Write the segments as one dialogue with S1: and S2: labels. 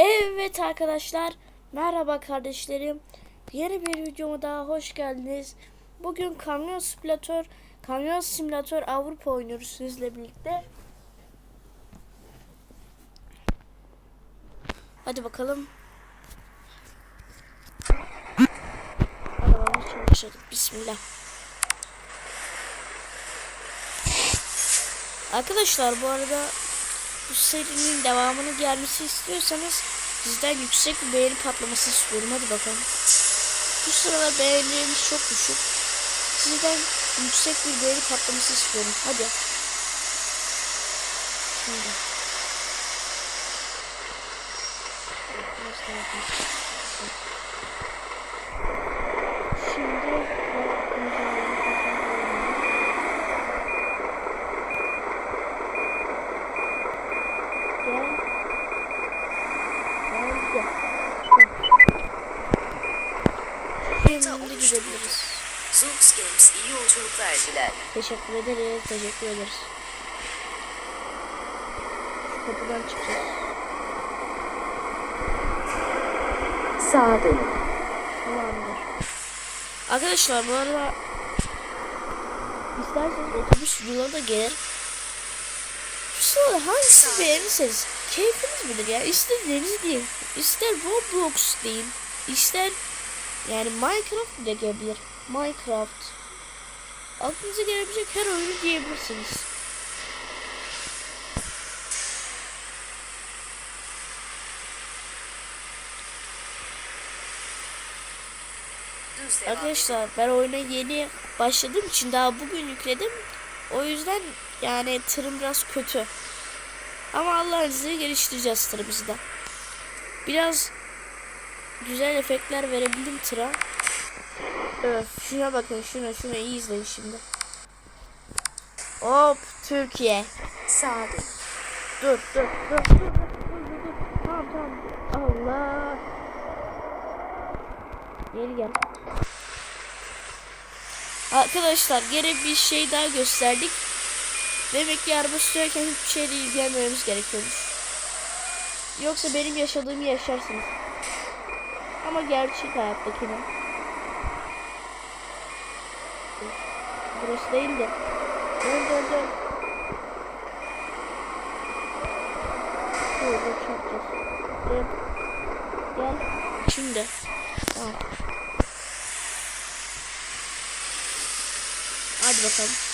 S1: Evet arkadaşlar, merhaba kardeşlerim. Yeni bir videoma daha hoş geldiniz. Bugün Kamyon Simülatör, Kamyon Simülatör Avrupa oynuyoruz sizle birlikte. Hadi bakalım. Arabamız çalıştırdık. Bismillah. Arkadaşlar bu arada bu serinin devamını gelmesi istiyorsanız sizden yüksek bir beğeni patlaması istiyorum. Hadi bakalım. Bu sıralar beğenilerimiz çok düşük. Sizden yüksek bir beğeni patlaması istiyorum. Hadi. Şimdi. Şimdi Gel. Gel, gel. Şimdi gidebiliriz.
S2: Zoox Games iyi yolculuklar diler.
S1: Teşekkür ederiz. Teşekkür ederiz. Şu kapıdan çıkacağız.
S2: Sağa dönün.
S1: Tamamdır. Arkadaşlar bu arada isterseniz otobüs videoları da gelir. Sırada hangisi beğenirseniz keyfiniz bilir ya. İster deniz deyin, ister Roblox deyin, ister yani Minecraft bile gelebilir. Minecraft. Aklınıza gelebilecek her oyunu diyebilirsiniz. Arkadaşlar ben oyuna yeni başladığım için daha bugün yükledim. O yüzden yani tırım biraz kötü. Ama Allah'ın izniyle geliştireceğiz tırımızı da. Biraz güzel efektler verebildim tıra. Öf şuna bakın şuna şuna iyi izleyin şimdi. Hop Türkiye.
S2: Sağa dön.
S1: Dur dur dur dur dur dur dur. Tamam tamam. Allah. Geri gel. Arkadaşlar gene bir şey daha gösterdik. Demek ki araba sürerken hiçbir şeyle ilgilenmememiz gerekiyormuş. Yoksa benim yaşadığımı yaşarsınız. Ama gerçek hayattakini. Burası değil de. Dön dön dön. Dur çarpacağız. Dön. Gel. Şimdi. Tamam. Hadi. Bakalım.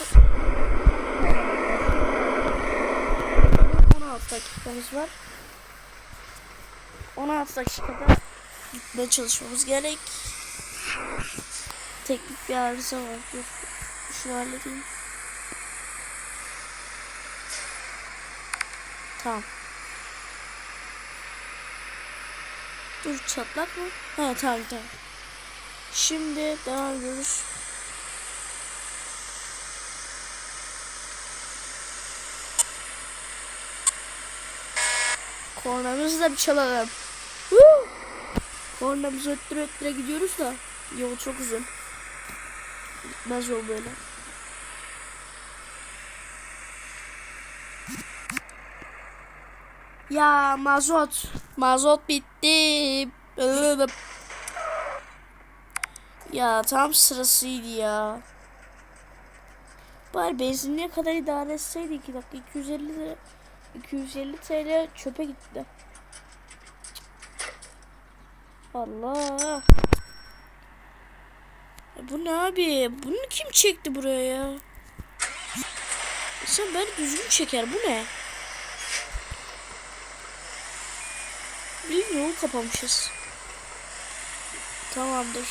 S1: 16 16 dakikamız var. 16 dakikada gitmeye çalışmamız gerek. Teknik bir arıza var. Dur. Şunu halledeyim. Tamam. Dur çatlak mı? He tamam tamam. Şimdi devam ediyoruz. Kornamızı da bir çalalım. Kornamızı öttüre öttüre gidiyoruz da yol çok uzun. Gitmez yol böyle. Ya mazot. Mazot bitti. Ya tam sırasıydı ya. Bari benzinliğe kadar idare etseydi 2 dakika 250 lira 250 TL çöpe gitti. Allah. E bu ne abi? Bunu kim çekti buraya ya? Sen beni düzgün çeker. Bu ne? Bir yol kapamışız. Tamamdır.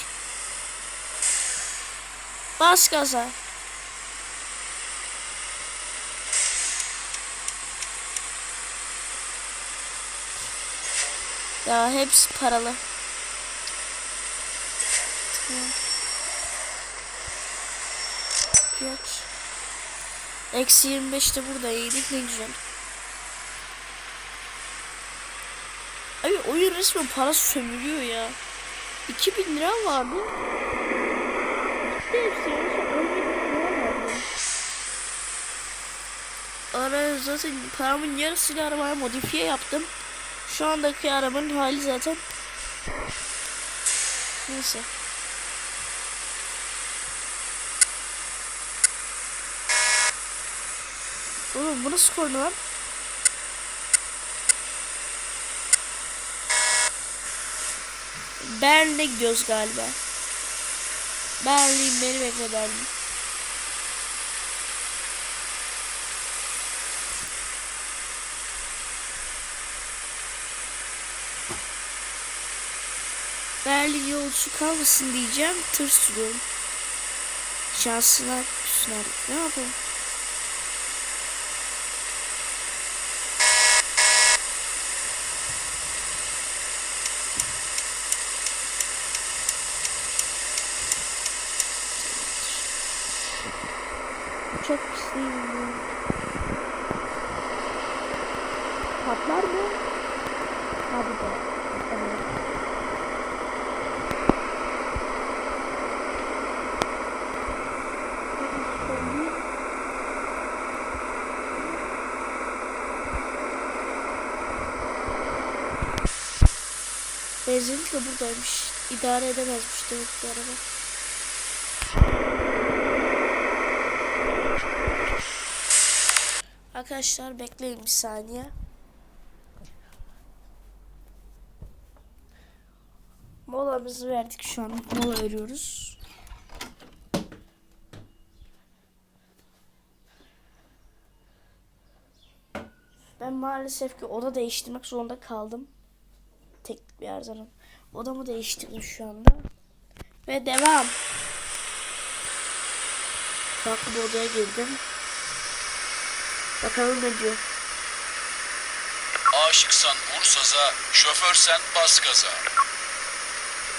S1: Bas gaza. Ya hepsi paralı. Geç. Eksi 25'te buradaydık ne güzel. oyun resmen para sömürüyor ya. 2000 lira vardı. Gitti hepsi ya. Şu 10 bin lira vardı. Ara zaten paramın yarısıyla arabaya modifiye yaptım. Şu andaki arabanın hali zaten neyse. Oğlum bu nasıl korna lan? Berlin'e gidiyoruz galiba. Berlin beni bekle Berlin. Yolcusu kalmasın diyeceğim. Tır sürüyorum. Şansına artık. Ne yapalım? Çok pis değil mi? Patlar mı? Hadi be. Tamam. Benzinlik de buradaymış. İdare edemezmiş demek ki araba. Arkadaşlar bekleyin bir saniye. Molamızı verdik şu an. Mola veriyoruz. Ben maalesef ki oda değiştirmek zorunda kaldım. Tek bir arızanın. Odamı değiştirdim şu anda. Ve devam. Farklı bir odaya girdim. Bakalım ne diyor.
S3: Aşıksan vur saza, şoförsen bas gaza.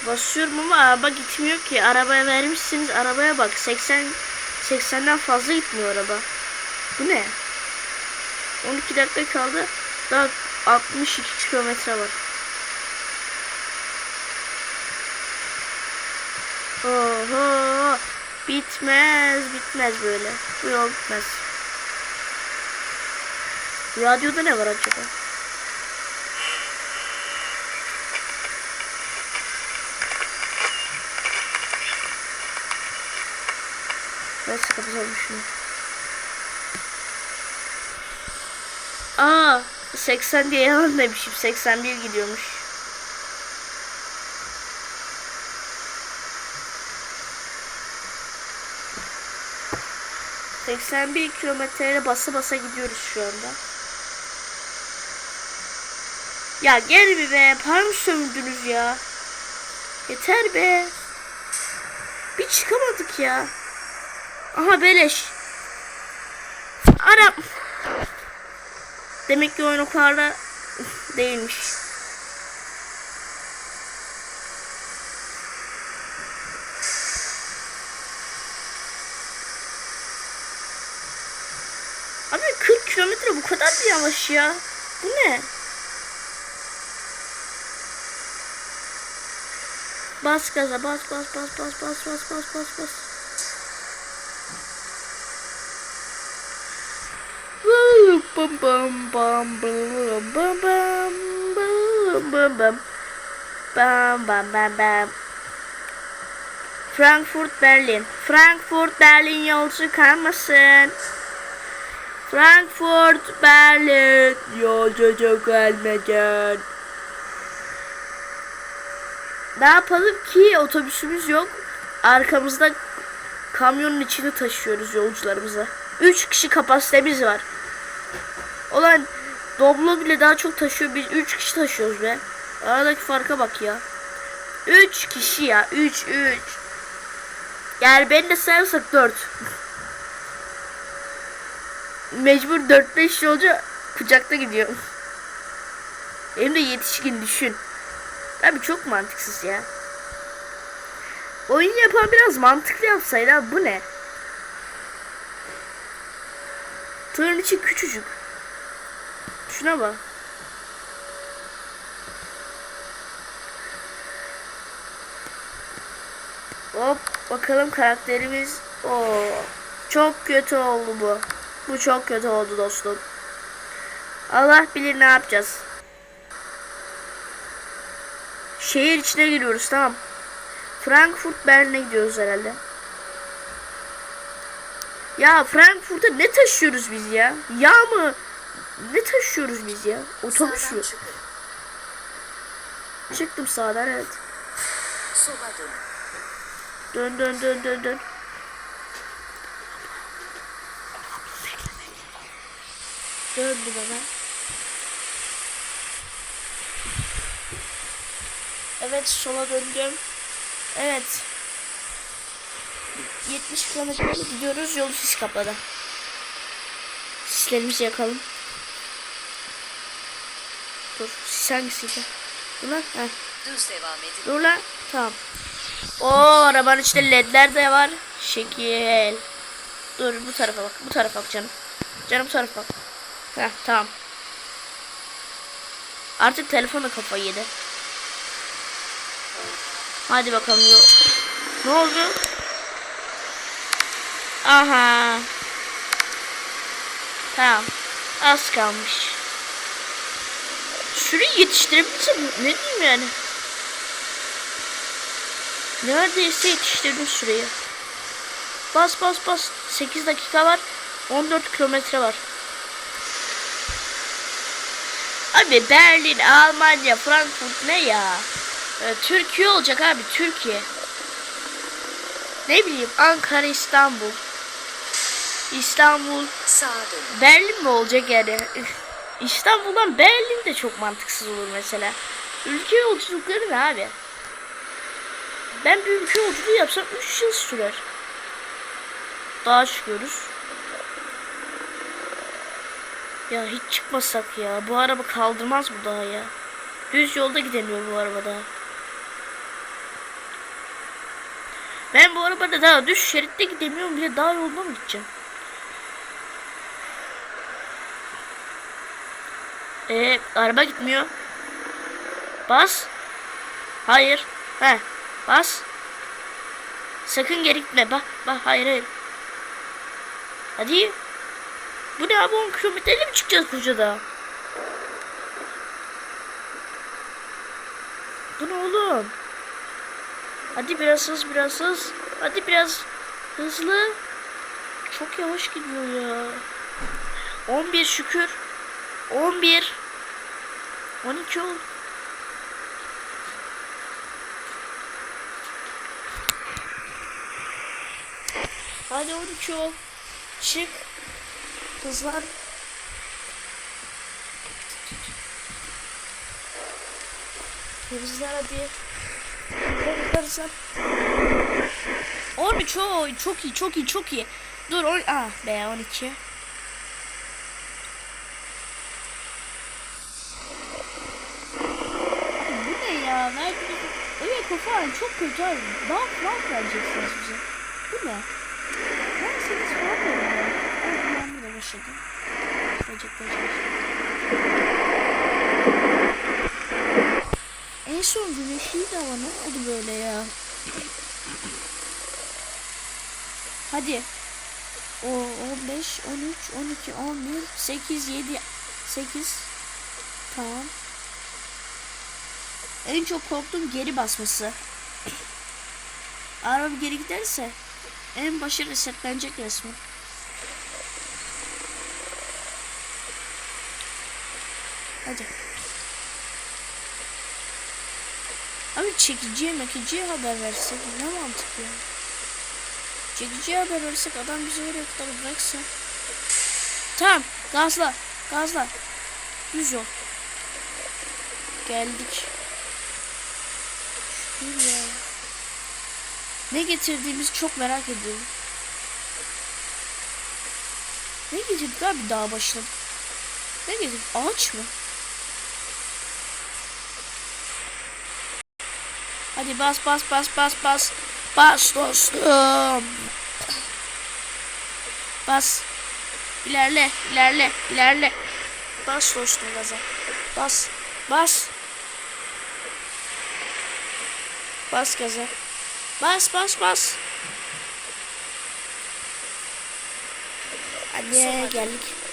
S1: Basıyorum ama araba gitmiyor ki. Arabaya vermişsiniz. Arabaya bak. 80 80'den fazla gitmiyor araba. Bu ne? 12 dakika kaldı. Daha 62 kilometre var. Oho. Bitmez, bitmez böyle. Bu yol bitmez. Radyoda ne var acaba? Ben kapatalım şunu. Aa, 80 diye yalan demişim. 81 gidiyormuş. ...81 kilometreyle basa basa gidiyoruz şu anda. Ya gel bir be. Para mı sömürdünüz ya? Yeter be. Bir çıkamadık ya. Aha beleş. Anam. Demek ki oyun o kadar da değilmiş. Abi 40 kilometre bu kadar yavaş ya? Bu ne? Bas gaza bas bas bas bas bas bas bas bas bas. Bum bum bum bum bum bum bum bum bum bum bum bum Frankfurt Berlin Frankfurt Berlin yolcu kalmasın Frankfurt Berlin yolcu çok gelmeden Ne yapalım ki otobüsümüz yok arkamızda kamyonun içini taşıyoruz yolcularımızı 3 kişi kapasitemiz var. Olan Doblo bile daha çok taşıyor. Biz 3 kişi taşıyoruz be. Aradaki farka bak ya. 3 kişi ya. 3 3. Yani beni de sayarsak 4. mecbur 4-5 yolcu kucakta gidiyor. Hem de yetişkin düşün. Abi çok mantıksız ya. Oyun yapan biraz mantıklı yapsaydı abi bu ne? Tırın içi küçücük. Şuna bak. Hop bakalım karakterimiz. o çok kötü oldu bu. Bu çok kötü oldu dostum. Allah bilir ne yapacağız. Şehir içine giriyoruz tamam. Frankfurt Berlin'e gidiyoruz herhalde. Ya Frankfurt'a ne taşıyoruz biz ya? Yağ mı? Ne taşıyoruz biz ya? Otobüs mü? Çıktım sağdan evet.
S2: Sola dönün.
S1: Dön dön dön dön dön. Döndüm hemen. Evet sola döndüm. Evet. 70 kilometre gidiyoruz yolu sis kapladı. Sislerimizi yakalım. Dur sis hangisiydi? Dur lan. Heh.
S2: Düz devam edin.
S1: Dur lan. Tamam. O arabanın içinde ledler de var. Şekil. Dur bu tarafa bak. Bu tarafa bak canım. Canım bu tarafa bak. Heh tamam. Artık telefon da kafayı yedi. Hadi bakalım. Ne oldu? Aha. Tamam. Az kalmış. Sürü yetiştirebilirsem ne diyeyim yani? Neredeyse yetiştirdim süreyi. Bas bas bas. 8 dakika var. 14 kilometre var. Abi Berlin, Almanya, Frankfurt ne ya? Ee, Türkiye olacak abi Türkiye. Ne bileyim Ankara, İstanbul. İstanbul,
S2: dönün.
S1: Berlin mi olacak yani? İstanbul'dan Berlin de çok mantıksız olur mesela. Ülke yolculukları ne abi? Ben bir ülke yolculuğu yapsam 3 yıl sürer. Dağa çıkıyoruz. Ya hiç çıkmasak ya. Bu araba kaldırmaz bu dağı ya. Düz yolda gidemiyor bu araba daha. Ben bu arabada daha düz şeritte gidemiyorum bile dağ yolda mı gideceğim? Ee, araba gitmiyor. Bas. Hayır. He. Bas. Sakın geri gitme. Bak bak hayır hayır. Hadi. Bu ne abi 10 kilometreyle mi çıkacağız Koca'da? Bu ne oğlum? Hadi biraz hız biraz hız. Hadi biraz hızlı. Çok yavaş gidiyor ya. 11 şükür. 11 12 oldu. Hadi 12 ol. Çık. Hızlan. Hızlan hadi. Hızlan. 13 oy çok iyi çok iyi çok iyi. Dur on ah be 12. Bu ne ya? Nerede? Evet kafa çok kötü abi. Daha Frank vereceksiniz bize. Verseniz falan verin ya. Evet ben de başladım. Böcekler En son güneşliydi ama ne oldu böyle ya? Hadi. O 15, 13, 12, 11, 8, 7, 8. Tamam. En çok korktuğum geri basması. Araba geri giderse en başı resetlenecek resmen. Hadi. Abi çekiciye mekiciye haber versek ne mantık ya. Çekiciye haber versek adam bizi oraya kadar bıraksa. Tamam gazla gazla. Düz yol. Geldik. Şükür ya. Ne getirdiğimizi çok merak ediyorum. Ne getirdik abi dağ başına? Ne getirdik? Ağaç mı? Hadi bas bas bas bas bas. Bas dostum. Bas. İlerle, ilerle, ilerle. Bas dostum gaza. Bas, bas. Bas gaza. Bas bas bas. Hadi geldik.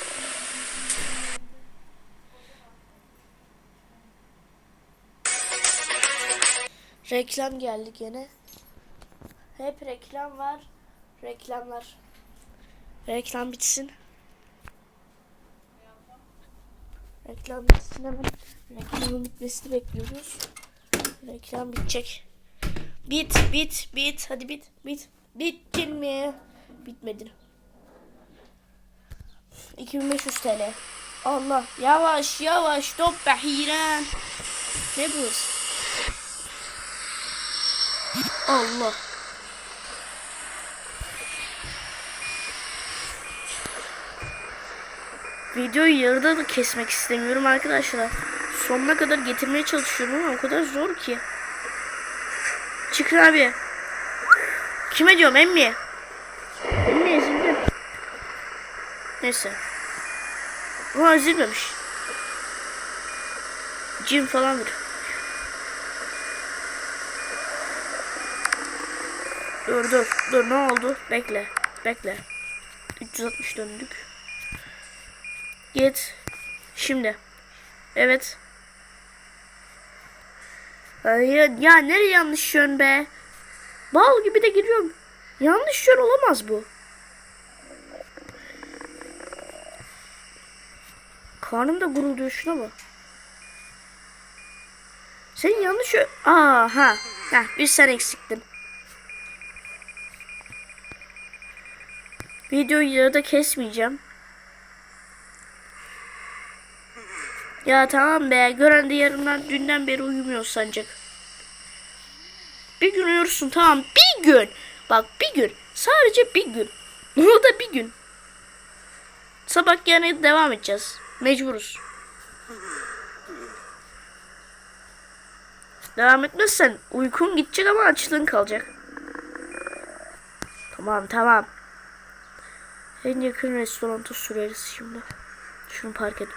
S1: Reklam geldi gene. Hep reklam var. Reklamlar. Reklam bitsin. Reklam bitsin hemen. Reklamın bitmesini bekliyoruz. Reklam bitecek. Bit bit bit. Hadi bit bit. Bittin mi? Bitmedin. 2500 TL. Allah yavaş yavaş top behiren. Ne bu? Allah. Videoyu yarıda da kesmek istemiyorum arkadaşlar. Sonuna kadar getirmeye çalışıyorum ama o kadar zor ki. Çıkın abi. Kime diyorum emmi? Emmi ezildi. Neyse. Ama ezilmemiş. Cin falandır. Dur dur dur ne oldu? Bekle. Bekle. 360 döndük. Git. Şimdi. Evet. Ya, ya nereye yanlış yön be? Bal gibi de giriyorum. Yanlış yön olamaz bu. Karnım da gurulduyor şuna bak. Senin yanlış yön... Aa ha. Heh, bir sen eksiktin. Videoyu yarıda kesmeyeceğim. Ya tamam be. Gören de yarından dünden beri uyumuyor sancak. Bir gün uyursun tamam. Bir gün. Bak bir gün. Sadece bir gün. O da bir gün. Sabah gene devam edeceğiz. Mecburuz. Devam etmezsen uykun gidecek ama açlığın kalacak. Tamam tamam. En yakın restoranta süreriz şimdi. Şunu park et.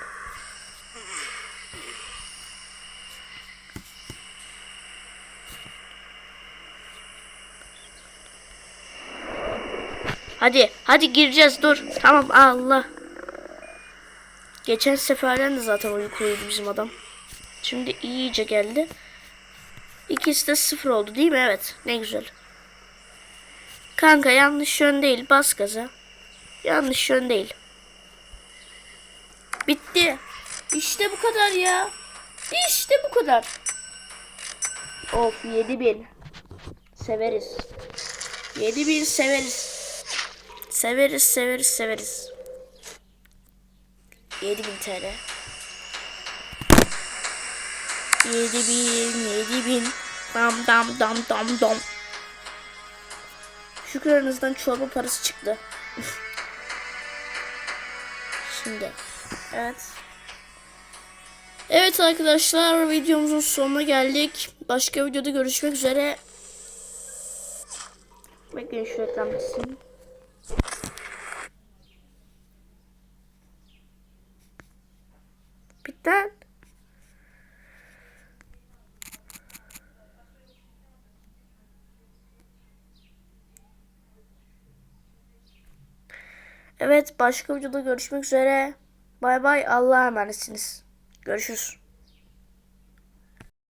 S1: Hadi, hadi gireceğiz dur. Tamam Allah. Geçen seferden de zaten uykuluydu bizim adam. Şimdi iyice geldi. İkisi de sıfır oldu değil mi? Evet. Ne güzel. Kanka yanlış yön değil. Bas gaza. Yanlış yön değil. Bitti. İşte bu kadar ya. İşte bu kadar. Of 7000. Severiz. 7000 severiz. Severiz severiz severiz. 7000 TL. 7000 7000 dam dam dam dam dam. Şükür aranızdan çorba parası çıktı. Şimdi. Evet. Evet arkadaşlar videomuzun sonuna geldik. Başka videoda görüşmek üzere. Bekleyin şu reklam bitsin. Bitti. Evet başka videoda görüşmek üzere. Bay bay Allah'a emanetsiniz. Görüşürüz.